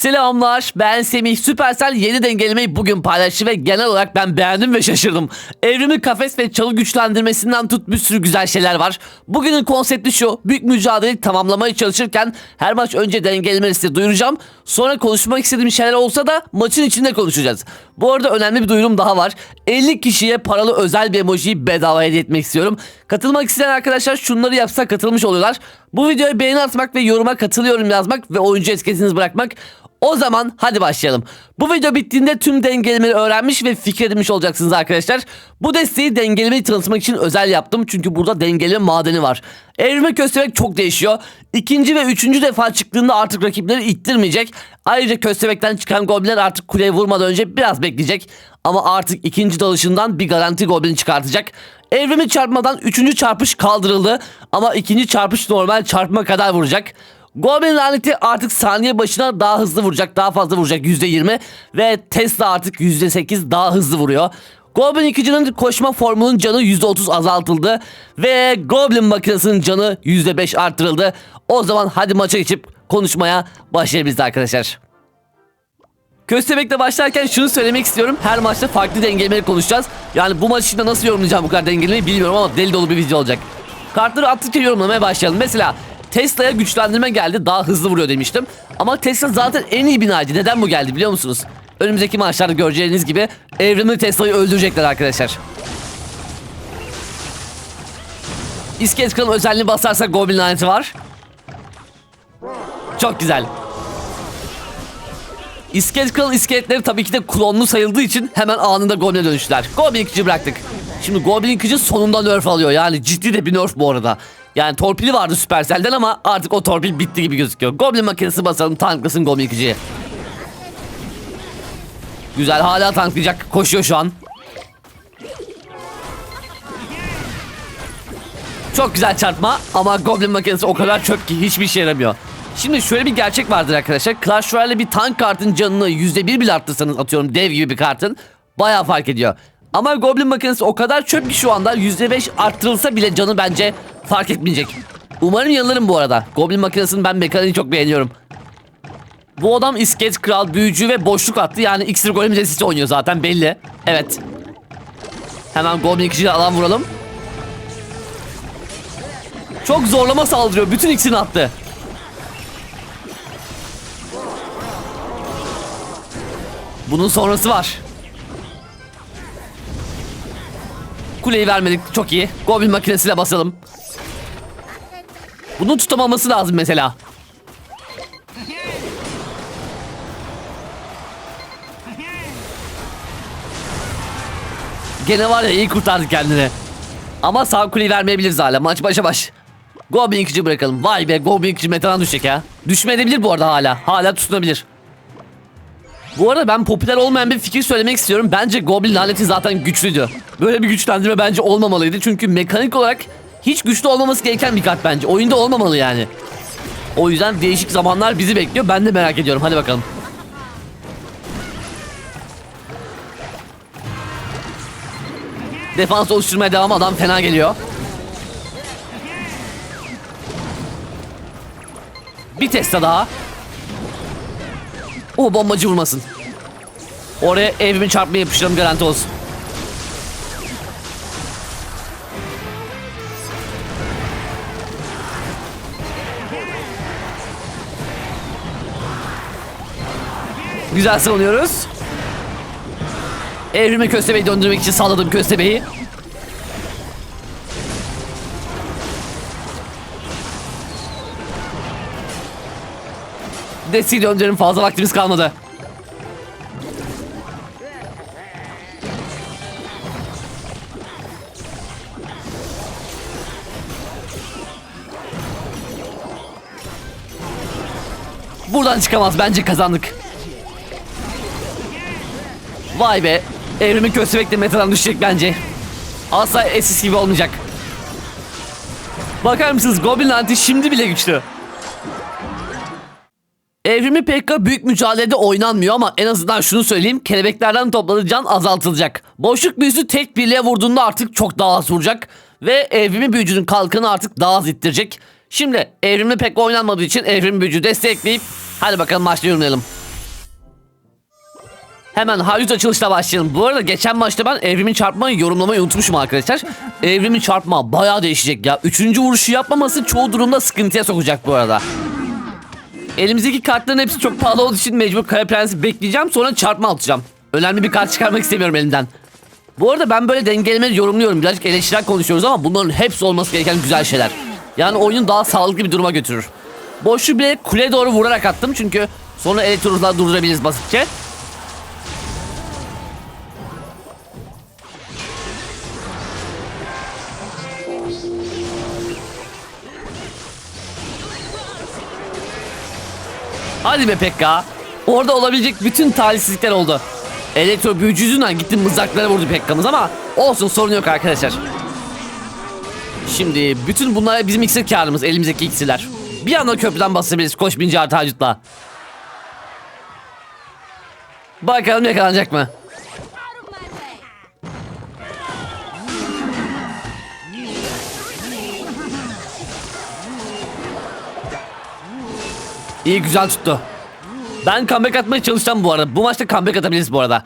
Selamlar ben Semih Süpersel yeni dengelemeyi bugün paylaştı ve genel olarak ben beğendim ve şaşırdım. Evrimi kafes ve çalı güçlendirmesinden tut bir sürü güzel şeyler var. Bugünün konsepti şu büyük mücadeleyi tamamlamaya çalışırken her maç önce dengelemeleri size duyuracağım. Sonra konuşmak istediğim şeyler olsa da maçın içinde konuşacağız. Bu arada önemli bir duyurum daha var. 50 kişiye paralı özel bir emojiyi bedava hediye etmek istiyorum. Katılmak isteyen arkadaşlar şunları yapsa katılmış oluyorlar. Bu videoya beğeni atmak ve yoruma katılıyorum yazmak ve oyuncu etiketinizi bırakmak. O zaman hadi başlayalım. Bu video bittiğinde tüm dengelemeleri öğrenmiş ve fikir edinmiş olacaksınız arkadaşlar. Bu desteği dengelemeyi tanıtmak için özel yaptım. Çünkü burada dengeleme madeni var. Evrime köstebek çok değişiyor. İkinci ve üçüncü defa çıktığında artık rakipleri ittirmeyecek. Ayrıca köstebekten çıkan goblinler artık kuleye vurmadan önce biraz bekleyecek. Ama artık ikinci dalışından bir garanti goblin çıkartacak. Evrimi çarpmadan üçüncü çarpış kaldırıldı. Ama ikinci çarpış normal çarpma kadar vuracak. Goblin laneti artık saniye başına daha hızlı vuracak, daha fazla vuracak %20 ve Tesla artık %8 daha hızlı vuruyor. Goblin yıkıcının koşma formunun canı %30 azaltıldı ve Goblin makinesinin canı %5 arttırıldı. O zaman hadi maça geçip konuşmaya başlayabiliriz arkadaşlar. Köstebek'le başlarken şunu söylemek istiyorum. Her maçta farklı dengelemeleri konuşacağız. Yani bu maç içinde nasıl yorumlayacağım bu kadar dengelemeyi bilmiyorum ama deli dolu bir video olacak. Kartları attıkça yorumlamaya başlayalım. Mesela Tesla'ya güçlendirme geldi daha hızlı vuruyor demiştim. Ama Tesla zaten en iyi binacı. Neden bu geldi biliyor musunuz? Önümüzdeki maçlarda göreceğiniz gibi evrimli Tesla'yı öldürecekler arkadaşlar. İskelet kralın özelliğini basarsak Goblin laneti var. Çok güzel. İskelet kralın iskeletleri tabii ki de klonlu sayıldığı için hemen anında Goblin'e dönüştüler. Goblin yıkıcı bıraktık. Şimdi Goblin yıkıcı sonunda nerf alıyor. Yani ciddi de bir nerf bu arada. Yani torpili vardı Supercell'den ama artık o torpil bitti gibi gözüküyor. Goblin makinesi basalım tanklasın Goblin yıkıcıyı. Güzel hala tanklayacak. Koşuyor şu an. Çok güzel çarpma ama Goblin makinesi o kadar çöp ki hiçbir işe yaramıyor. Şimdi şöyle bir gerçek vardır arkadaşlar. Clash Royale'de bir tank kartın canını %1 bile arttırsanız atıyorum dev gibi bir kartın bayağı fark ediyor. Ama Goblin makinesi o kadar çöp ki şu anda %5 arttırılsa bile canı bence fark etmeyecek. Umarım yanılırım bu arada. Goblin makinesinin ben mekaniğini çok beğeniyorum. Bu adam iskelet kral, büyücü ve boşluk attı. Yani iksir golem resisi oynuyor zaten belli. Evet. Hemen Goblin ikiciyle alan vuralım. Çok zorlama saldırıyor. Bütün iksirini attı. Bunun sonrası var. Kuleyi vermedik. Çok iyi. Goblin makinesiyle basalım. Bunun tutamaması lazım mesela. Gene var ya iyi kurtardı kendini. Ama sağ kuleyi vermeyebiliriz hala. Maç başa baş. Goblin yıkıcı bırakalım. Vay be Goblin yıkıcı metana düşecek ya. Düşmeyebilir bu arada hala. Hala tutunabilir. Bu arada ben popüler olmayan bir fikir söylemek istiyorum. Bence Goblin laneti zaten güçlüydü. Böyle bir güçlendirme bence olmamalıydı. Çünkü mekanik olarak hiç güçlü olmaması gereken bir kart bence. Oyunda olmamalı yani. O yüzden değişik zamanlar bizi bekliyor. Ben de merak ediyorum. Hadi bakalım. Defans oluşturmaya devam adam fena geliyor. Bir Tesla daha. O bombacı vurmasın. Oraya evimin çarpmaya yapıştıralım garanti olsun. Güzel savunuyoruz. Evrimi köstebeği döndürmek için salladım köstebeği. Desteği döndürelim fazla vaktimiz kalmadı. Buradan çıkamaz bence kazandık. Vay be. Evrimin köstebek de metadan düşecek bence. Asla eskisi gibi olmayacak. Bakar mısınız Goblin Lanti şimdi bile güçlü. Evrimi PK büyük mücadelede oynanmıyor ama en azından şunu söyleyeyim. Kelebeklerden topladığı can azaltılacak. Boşluk büyüsü tek birliğe vurduğunda artık çok daha az vuracak. Ve evrimi büyücünün kalkanı artık daha az ittirecek. Şimdi evrimli pek oynanmadığı için evrim büyücü destekleyip hadi bakalım maçta yorumlayalım. Hemen Halyut açılışla başlayalım. Bu arada geçen maçta ben evrimin çarpmayı yorumlamayı unutmuşum arkadaşlar. Evrimin çarpma bayağı değişecek ya. Üçüncü vuruşu yapmaması çoğu durumda sıkıntıya sokacak bu arada. Elimizdeki kartların hepsi çok pahalı olduğu için mecbur Kaya Prens'i bekleyeceğim sonra çarpma atacağım. Önemli bir kart çıkarmak istemiyorum elimden. Bu arada ben böyle dengelemeleri yorumluyorum. Birazcık eleştirel konuşuyoruz ama bunların hepsi olması gereken güzel şeyler. Yani oyunu daha sağlıklı bir duruma götürür. Boşluğu bile kuleye doğru vurarak attım çünkü sonra elektrozlar durdurabiliriz basitçe. Hadi be Pekka. Orada olabilecek bütün talihsizlikler oldu. Elektro büyücü yüzünden gitti mızraklara vurdu Pekka'mız ama olsun sorun yok arkadaşlar. Şimdi bütün bunlar bizim iksir karımız elimizdeki iksirler. Bir anda köprüden basabiliriz koş binci artı. Bakalım yakalanacak mı? İyi güzel tuttu. Ben comeback atmaya çalışacağım bu arada. Bu maçta comeback atabiliriz bu arada.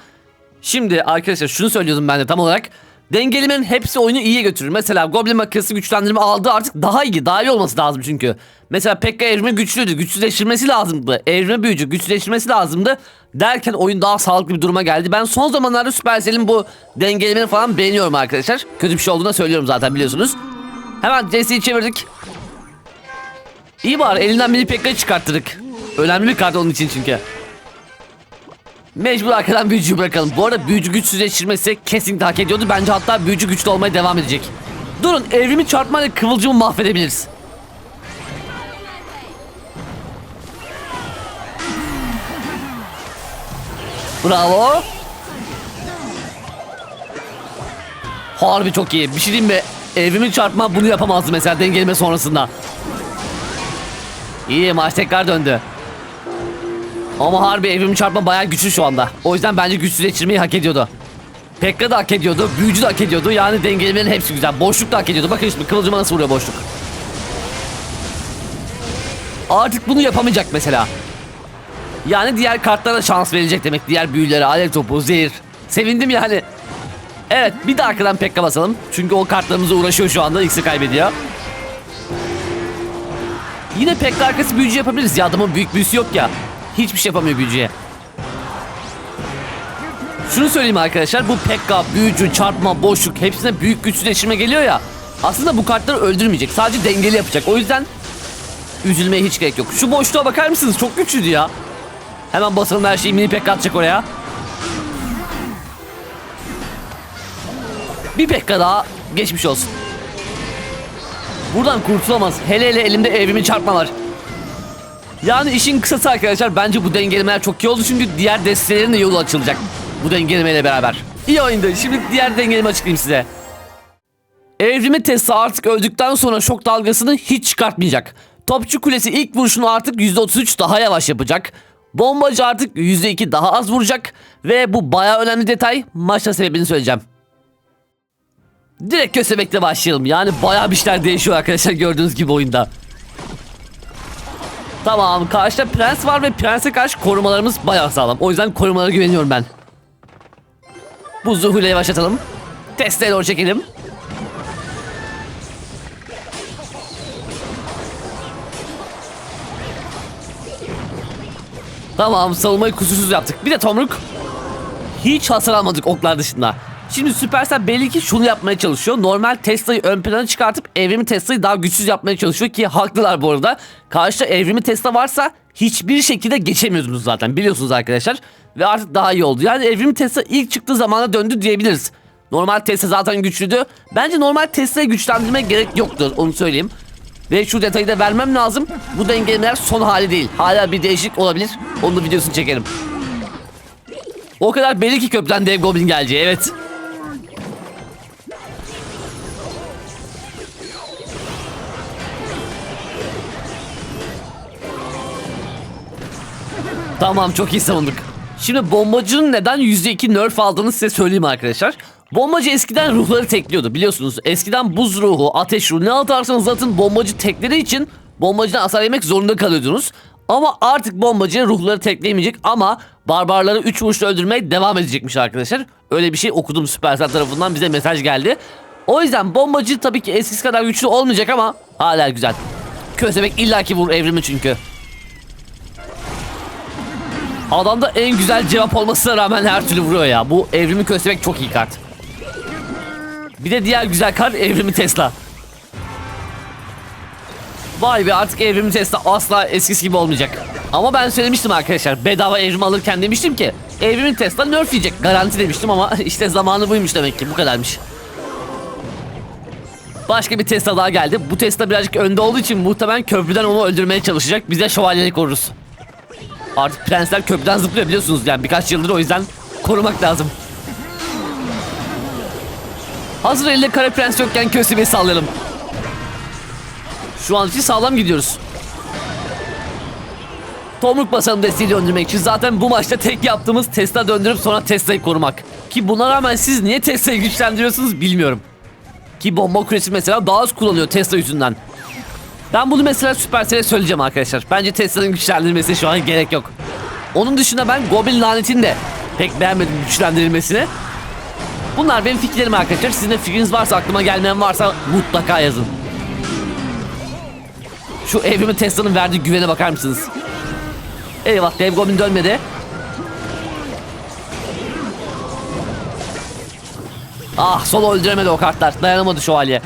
Şimdi arkadaşlar şunu söylüyordum ben de tam olarak. Dengelemenin hepsi oyunu iyiye götürür. Mesela Goblin makinesi güçlendirme aldı artık daha iyi. Daha iyi olması lazım çünkü. Mesela Pekka evrimi güçlüydü. Güçsüzleştirmesi lazımdı. Evrime büyücü güçsüzleştirmesi lazımdı. Derken oyun daha sağlıklı bir duruma geldi. Ben son zamanlarda Supercell'in bu dengelemeleri falan beğeniyorum arkadaşlar. Kötü bir şey olduğunu söylüyorum zaten biliyorsunuz. Hemen Jesse'yi çevirdik. İyi bari elinden mini Pekka'yı çıkarttırdık. Önemli bir kart onun için çünkü. Mecbur arkadan büyücüyü bırakalım. Bu arada büyücü güçsüzleştirmesi kesinlikle hak ediyordu. Bence hatta büyücü güçlü olmaya devam edecek. Durun evrimi çarpmayla kıvılcımı mahvedebiliriz. Bravo. Harbi çok iyi. Bir şey diyeyim mi? Evrimin çarpma bunu yapamazdı mesela dengeleme sonrasında. İyi maç tekrar döndü. Ama harbi evrim çarpma bayağı güçlü şu anda. O yüzden bence güçsüzleştirmeyi hak ediyordu. Pekka da hak ediyordu. Büyücü de hak ediyordu. Yani dengelemelerin hepsi güzel. Boşluk da hak ediyordu. Bakın şimdi kıvılcıma nasıl vuruyor boşluk. Artık bunu yapamayacak mesela. Yani diğer kartlara şans verecek demek. Diğer büyülere, alev topu, zehir. Sevindim yani. Evet bir de arkadan Pekka basalım. Çünkü o kartlarımıza uğraşıyor şu anda. X'i kaybediyor. Yine Pekka arkası büyücü yapabiliriz ya adamın büyük büyüsü yok ya. Hiçbir şey yapamıyor büyücüye. Şunu söyleyeyim arkadaşlar bu Pekka, büyücü, çarpma, boşluk hepsine büyük güçsüzleştirme geliyor ya. Aslında bu kartları öldürmeyecek. Sadece dengeli yapacak. O yüzden üzülmeye hiç gerek yok. Şu boşluğa bakar mısınız? Çok güçlüydü ya. Hemen basalım her şeyi mini Pekka atacak oraya. Bir Pekka daha geçmiş olsun. Buradan kurtulamaz. Hele hele elimde evrimi çarpma var. Yani işin kısası arkadaşlar bence bu dengelemeler çok iyi oldu çünkü diğer destelerin de yolu açılacak. Bu dengelemeyle beraber. İyi oyundu. Şimdi diğer dengelemi açıklayayım size. Evrimi Tesla artık öldükten sonra şok dalgasını hiç çıkartmayacak. Topçu Kulesi ilk vuruşunu artık %33 daha yavaş yapacak. Bombacı artık %2 daha az vuracak. Ve bu baya önemli detay. Maçta sebebini söyleyeceğim. Direkt köstebekle başlayalım. Yani bayağı bir şeyler değişiyor arkadaşlar gördüğünüz gibi oyunda. Tamam karşıda prens var ve prense karşı korumalarımız bayağı sağlam. O yüzden korumalara güveniyorum ben. Bu zuhuyla yavaşlatalım. Testeye doğru çekelim. Tamam savunmayı kusursuz yaptık. Bir de tomruk. Hiç hasar almadık oklar dışında. Şimdi Supercell belli ki şunu yapmaya çalışıyor. Normal Tesla'yı ön plana çıkartıp evrimi Tesla'yı daha güçsüz yapmaya çalışıyor ki haklılar bu arada. Karşıda evrimi Tesla varsa hiçbir şekilde geçemiyordunuz zaten biliyorsunuz arkadaşlar. Ve artık daha iyi oldu. Yani evrimi Tesla ilk çıktığı zamana döndü diyebiliriz. Normal Tesla zaten güçlüydü. Bence normal Tesla'yı güçlendirmek gerek yoktur onu söyleyeyim. Ve şu detayı da vermem lazım. Bu dengelemeler son hali değil. Hala bir değişiklik olabilir. Onun videosunu çekerim. O kadar belli ki köprüden dev goblin geleceği evet. Tamam çok iyi savunduk. Şimdi bombacının neden %2 nerf aldığını size söyleyeyim arkadaşlar. Bombacı eskiden ruhları tekliyordu biliyorsunuz. Eskiden buz ruhu, ateş ruhu ne atarsanız atın bombacı tekleri için bombacıdan hasar yemek zorunda kalıyordunuz. Ama artık bombacı ruhları tekleyemeyecek ama barbarları 3 vuruşla öldürmeye devam edecekmiş arkadaşlar. Öyle bir şey okudum Supercell tarafından bize mesaj geldi. O yüzden bombacı tabii ki eskisi kadar güçlü olmayacak ama hala güzel. Köstebek illaki vur evrimi çünkü. Adamda en güzel cevap olmasına rağmen her türlü vuruyor ya. Bu evrimi köstebek çok iyi kart. Bir de diğer güzel kart evrimi Tesla. Vay be artık evrimi Tesla asla eskisi gibi olmayacak. Ama ben söylemiştim arkadaşlar bedava evrim alırken demiştim ki evrimin Tesla nerf yiyecek garanti demiştim ama işte zamanı buymuş demek ki bu kadarmış. Başka bir Tesla daha geldi. Bu Tesla birazcık önde olduğu için muhtemelen köprüden onu öldürmeye çalışacak. Biz de şövalyelik koruruz. Artık prensler köprüden zıplıyor biliyorsunuz yani birkaç yıldır o yüzden korumak lazım. Hazır elde kara prens yokken köstebeği sallayalım. Şu an için sağlam gidiyoruz. Tomruk basalım desteği döndürmek için zaten bu maçta tek yaptığımız Tesla döndürüp sonra Tesla'yı korumak. Ki buna rağmen siz niye Tesla'yı güçlendiriyorsunuz bilmiyorum. Ki bomba kulesi mesela daha az kullanıyor Tesla yüzünden. Ben bunu mesela Supercell'e söyleyeceğim arkadaşlar. Bence Tesla'nın güçlendirilmesi şu an gerek yok. Onun dışında ben Goblin lanetini de pek beğenmedim güçlendirilmesini. Bunlar benim fikirlerim arkadaşlar. Sizin de fikriniz varsa aklıma gelmeyen varsa mutlaka yazın. Şu evrimi Tesla'nın verdiği güvene bakar mısınız? Eyvah dev goblin dönmedi. Ah solo öldüremedi o kartlar. Dayanamadı şövalye.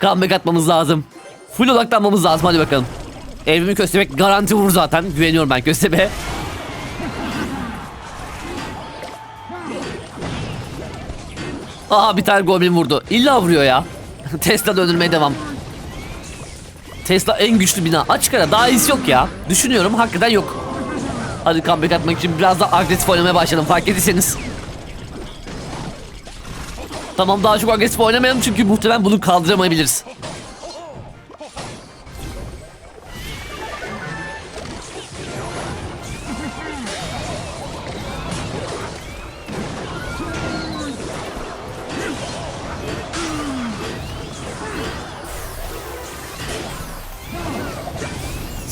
Comeback atmamız lazım. Full odaklanmamız lazım hadi bakalım. Evrimi köstebek garanti vurur zaten. Güveniyorum ben köstebeğe. Aha bir tane goblin vurdu. İlla vuruyor ya. Tesla döndürmeye devam. Tesla en güçlü bina. Açık ara daha iyisi yok ya. Düşünüyorum hakikaten yok. Hadi comeback atmak için biraz daha agresif oynamaya başladım fark ettiyseniz. Tamam daha çok agresif oynamayalım çünkü muhtemelen bunu kaldıramayabiliriz.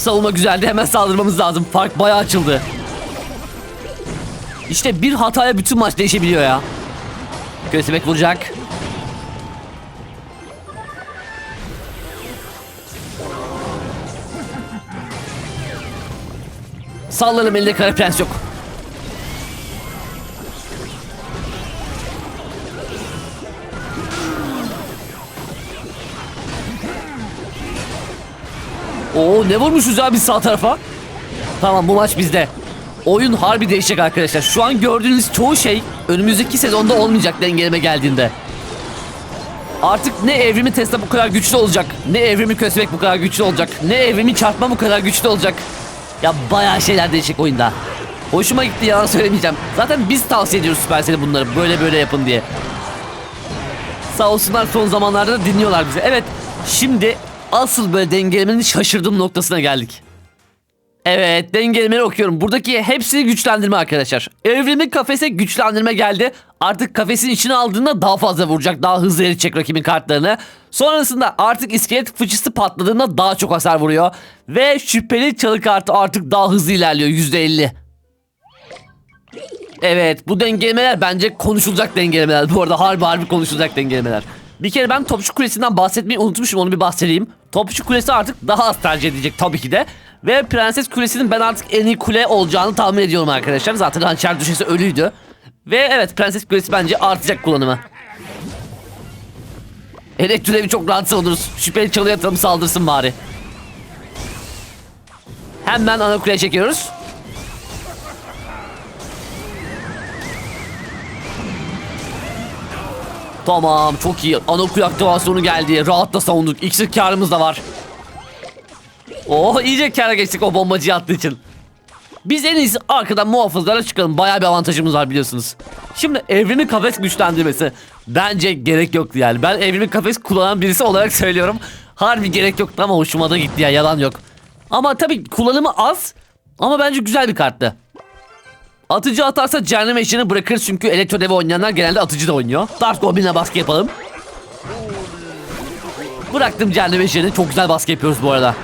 Savunma güzeldi hemen saldırmamız lazım. Fark bayağı açıldı. İşte bir hataya bütün maç değişebiliyor ya. Köstebek vuracak. Sallalım elde kara prens yok. Oo ne vurmuşuz ya biz sağ tarafa? Tamam bu maç bizde. Oyun harbi değişecek arkadaşlar. Şu an gördüğünüz çoğu şey önümüzdeki sezonda olmayacak dengeleme geldiğinde. Artık ne evrimi Tesla bu kadar güçlü olacak, ne evrimi köstebek bu kadar güçlü olacak, ne evrimi çarpma bu kadar güçlü olacak. Ya bayağı şeyler değişecek oyunda. Hoşuma gitti yalan söylemeyeceğim. Zaten biz tavsiye ediyoruz Supercell'e bunları böyle böyle yapın diye. Sağ olsunlar son zamanlarda da dinliyorlar bizi. Evet şimdi asıl böyle dengelemenin şaşırdığım noktasına geldik. Evet dengelemeleri okuyorum. Buradaki hepsi güçlendirme arkadaşlar. Evrimi kafese güçlendirme geldi. Artık kafesin içine aldığında daha fazla vuracak. Daha hızlı eritecek rakibin kartlarını. Sonrasında artık iskelet fıçısı patladığında daha çok hasar vuruyor. Ve şüpheli çalı kartı artık daha hızlı ilerliyor %50. Evet bu dengelemeler bence konuşulacak dengelemeler. Bu arada harbi harbi konuşulacak dengelemeler. Bir kere ben Topçu Kulesi'nden bahsetmeyi unutmuşum onu bir bahsedeyim. Topçu Kulesi artık daha az tercih edilecek tabii ki de. Ve Prenses Kulesi'nin ben artık en iyi kule olacağını tahmin ediyorum arkadaşlar. Zaten hançer düşesi ölüydü. Ve evet Prenses Kulesi bence artacak kullanımı. Elektrodevi çok rahatsız oluruz. Şüpheli çalı yatalım saldırsın bari. Hemen ana kuleye çekiyoruz. Tamam çok iyi. Anokul aktivasyonu geldi. Rahatla savunduk. İksir karımız da var. Oh iyice kâra geçtik o bombacıyı attığı için. Biz en iyisi arkadan muhafızlara çıkalım. Bayağı bir avantajımız var biliyorsunuz. Şimdi evrimi kafes güçlendirmesi. Bence gerek yoktu yani. Ben evrimi kafes kullanan birisi olarak söylüyorum. Harbi gerek yoktu ama hoşuma da gitti ya yalan yok. Ama tabii kullanımı az. Ama bence güzel bir karttı. Atıcı atarsa cehennem eşiğini bırakır çünkü elektro devi oynayanlar genelde atıcı da oynuyor. Dark Goblin'e baskı yapalım. Bıraktım cehennem eşiğini. Çok güzel baskı yapıyoruz bu arada.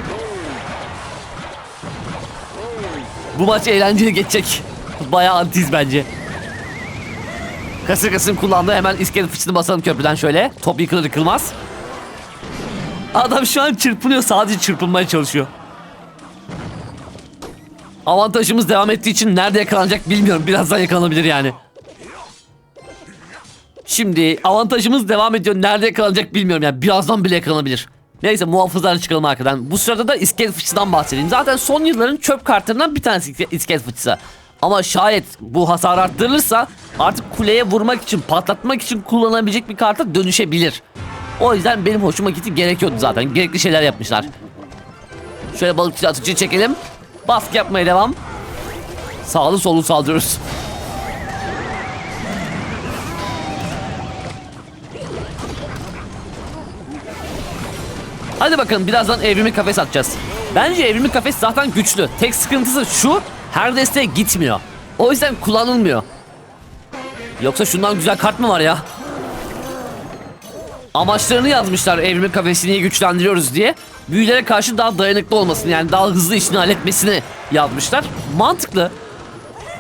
Bu maç eğlenceli geçecek. Bayağı antiyiz bence. Kasırgasın kullandığı hemen iskelet fıçını basalım köprüden şöyle. Top yıkılır yıkılmaz. Adam şu an çırpınıyor. Sadece çırpınmaya çalışıyor. Avantajımız devam ettiği için nerede yakalanacak bilmiyorum. Birazdan yakalanabilir yani. Şimdi avantajımız devam ediyor. Nerede yakalanacak bilmiyorum yani. Birazdan bile yakalanabilir. Neyse muhafızlarla çıkalım arkadan. Bu sırada da iskelet fıçıdan bahsedeyim. Zaten son yılların çöp kartlarından bir tanesi iske- iskelet fıçısı. Ama şayet bu hasar arttırılırsa artık kuleye vurmak için, patlatmak için kullanabilecek bir karta dönüşebilir. O yüzden benim hoşuma gitti gerekiyordu zaten. Gerekli şeyler yapmışlar. Şöyle balıkçı atıcı çekelim. Baskı yapmaya devam. Sağlı solu saldırıyoruz. Hadi bakalım birazdan evrimi kafes atacağız. Bence evrimi kafes zaten güçlü. Tek sıkıntısı şu her desteğe gitmiyor. O yüzden kullanılmıyor. Yoksa şundan güzel kart mı var ya? Amaçlarını yazmışlar evrimi kafesini güçlendiriyoruz diye. Büyülere karşı daha dayanıklı olmasını yani daha hızlı işini halletmesini yazmışlar. Mantıklı.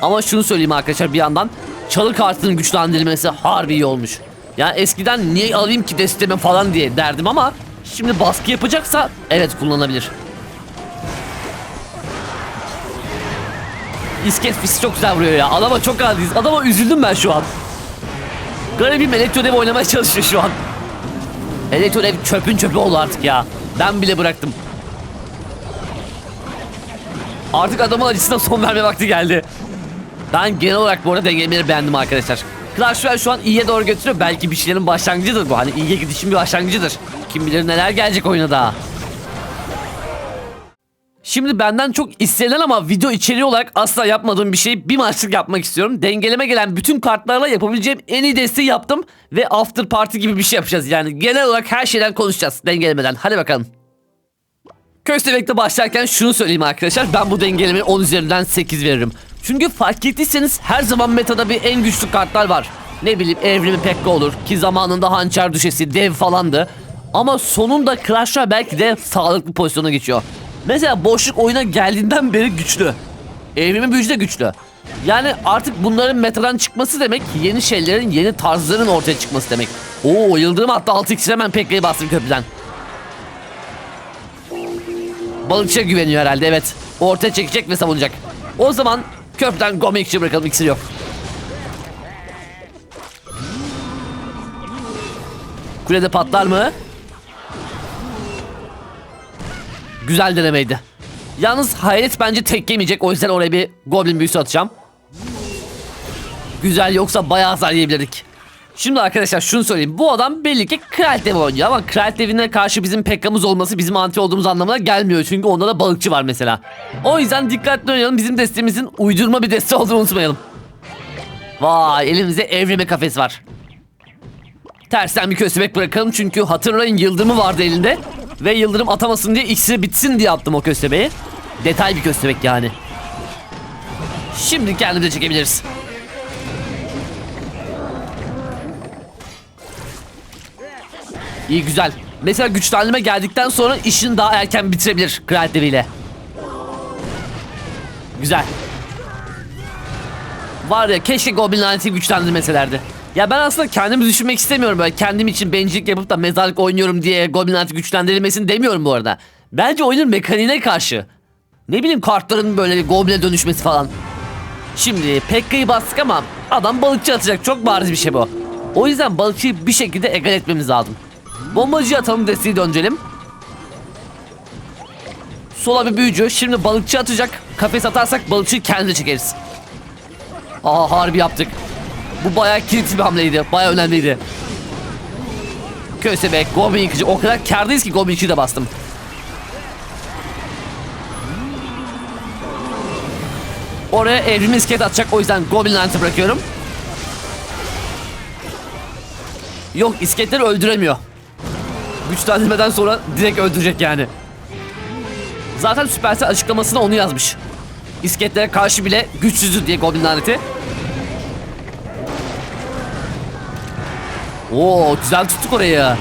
Ama şunu söyleyeyim arkadaşlar bir yandan. Çalı kartının güçlendirilmesi harbi iyi olmuş. Yani eskiden niye alayım ki desteme falan diye derdim ama şimdi baskı yapacaksa evet kullanabilir. İsket fisi çok güzel vuruyor ya. Adama çok adiyiz. Adama üzüldüm ben şu an. Garibim elektrodev oynamaya çalışıyor şu an. Elektrodev çöpün çöpü oldu artık ya. Ben bile bıraktım. Artık adamın acısına son verme vakti geldi. Ben genel olarak bu arada dengelemeleri beğendim arkadaşlar. Clash Royale şu an iyiye doğru götürüyor. Belki bir şeylerin başlangıcıdır bu. Hani iyiye gidişin bir başlangıcıdır. Kim bilir neler gelecek oyuna daha. Şimdi benden çok istenilen ama video içeriği olarak asla yapmadığım bir şey bir maçlık yapmak istiyorum. Dengeleme gelen bütün kartlarla yapabileceğim en iyi desteği yaptım. Ve after party gibi bir şey yapacağız. Yani genel olarak her şeyden konuşacağız dengelemeden. Hadi bakalım. Köstebek'te başlarken şunu söyleyeyim arkadaşlar. Ben bu dengelemeye 10 üzerinden 8 veririm. Çünkü fark ettiyseniz her zaman metada bir en güçlü kartlar var. Ne bileyim evrimi Pekka olur ki zamanında hançer düşesi dev falandı. Ama sonunda Clash belki de sağlıklı pozisyona geçiyor. Mesela boşluk oyuna geldiğinden beri güçlü. Evrimi büyücü de güçlü. Yani artık bunların metadan çıkması demek yeni şeylerin, yeni tarzların ortaya çıkması demek. Oo yıldırım hatta 6 x hemen Pekka'yı bastım köprüden. Balıkçıya güveniyor herhalde evet. Ortaya çekecek ve savunacak. O zaman köprüden Gomekçi bırakalım iksir yok. Kulede patlar mı? Güzel denemeydi. Yalnız Hayalet bence tek yemeyecek. O yüzden oraya bir Goblin büyüsü atacağım. Güzel yoksa bayağı hasar yiyebilirdik. Şimdi arkadaşlar şunu söyleyeyim. Bu adam belli ki Kral Dev oynuyor ama Kral Dev'ine karşı bizim Pekka'mız olması bizim anti olduğumuz anlamına gelmiyor. Çünkü onda da balıkçı var mesela. O yüzden dikkatli oynayalım. Bizim destemizin uydurma bir deste olduğunu unutmayalım. Vay elimize evrime kafes var. Tersten bir köstebek bırakalım çünkü hatırlayın yıldırımı vardı elinde. Ve yıldırım atamasın diye iksiri bitsin diye attım o köstebeği. Detay bir köstebek yani. Şimdi kendimize çekebiliriz. İyi güzel. Mesela güçlendirme geldikten sonra işini daha erken bitirebilir Kral Devi'yle. Güzel. Var ya keşke Goblin laneti güçlendirmeselerdi. Ya ben aslında kendimi düşünmek istemiyorum böyle kendim için bencillik yapıp da mezarlık oynuyorum diye Goblin laneti güçlendirilmesini demiyorum bu arada. Bence oyunun mekaniğine karşı. Ne bileyim kartların böyle Goblin'e dönüşmesi falan. Şimdi Pekka'yı bastık ama adam balıkçı atacak çok bariz bir şey bu. O yüzden balıkçıyı bir şekilde egal etmemiz lazım. Bombacıyı atalım desteği döndürelim. Sola bir büyücü. Şimdi balıkçı atacak. Kafes atarsak balıkçıyı kendi çekeriz. Aa harbi yaptık. Bu bayağı kilit bir hamleydi. Bayağı önemliydi. Köstebek, Goblin yıkıcı. O kadar kardayız ki Goblin yıkıcıyı da bastım. Oraya evrimi iskelet atacak. O yüzden Goblin laneti bırakıyorum. Yok iskeletleri öldüremiyor. Güçlendirmeden sonra direkt öldürecek yani. Zaten Supercell açıklamasına onu yazmış. İskeletlere karşı bile güçsüzdür diye Goblin laneti. Oo güzel tuttuk orayı.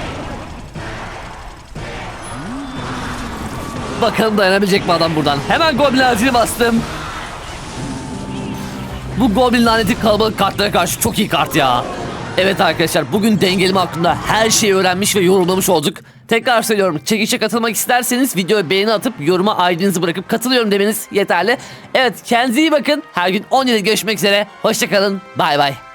Bakalım dayanabilecek mi adam buradan. Hemen Goblin lanetini bastım. Bu Goblin laneti kalabalık kartlara karşı çok iyi kart ya. Evet arkadaşlar bugün dengeleme hakkında her şeyi öğrenmiş ve yorumlamış olduk. Tekrar söylüyorum çekişe katılmak isterseniz videoya beğeni atıp yoruma ID'nizi bırakıp katılıyorum demeniz yeterli. Evet kendinize iyi bakın. Her gün 17'de görüşmek üzere. Hoşçakalın. Bay bay.